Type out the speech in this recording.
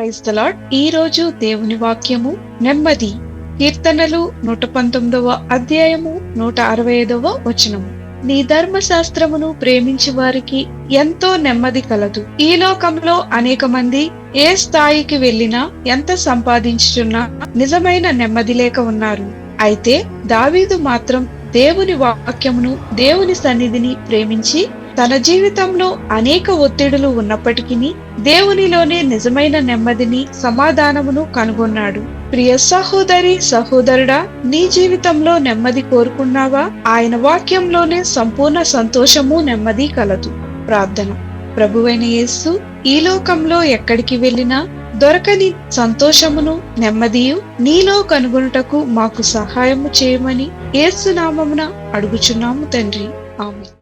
Praise the Lord ఈ రోజు దేవుని వాక్యము నెమ్మది. కీర్తనలు నూట పంతొమ్మిదవ అధ్యాయము నూట అరవై ఐదవ వచనము. నీ ధర్మశాస్త్రమును ప్రేమించి వారికి ఎంతో నెమ్మది కలదు. ఈ లోకంలో అనేక మంది ఏ స్థాయికి వెళ్ళినా ఎంత సంపాదించుచున్నా నిజమైన నెమ్మది లేక ఉన్నారు. అయితే దావీదు మాత్రం దేవుని వాక్యమును దేవుని సన్నిధిని ప్రేమించి తన జీవితంలో అనేక ఒత్తిడులు ఉన్నప్పటికీ దేవునిలోనే నిజమైన నెమ్మదిని సమాధానమును కనుగొన్నాడు. ప్రియ సహోదరి సహోదరుడా నీ జీవితంలో నెమ్మది కోరుకున్నావా? ఆయన వాక్యంలోనే సంపూర్ణ సంతోషము నెమ్మది కలదు. ప్రార్థన. ప్రభువైన యేస్సు ఈ లోకంలో ఎక్కడికి వెళ్ళినా దొరకని సంతోషమును నెమ్మదియు నీలో కనుగొనుటకు మాకు సహాయము చేయమని ఏసునామమున అడుగుచున్నాము తండ్రి. ఆమె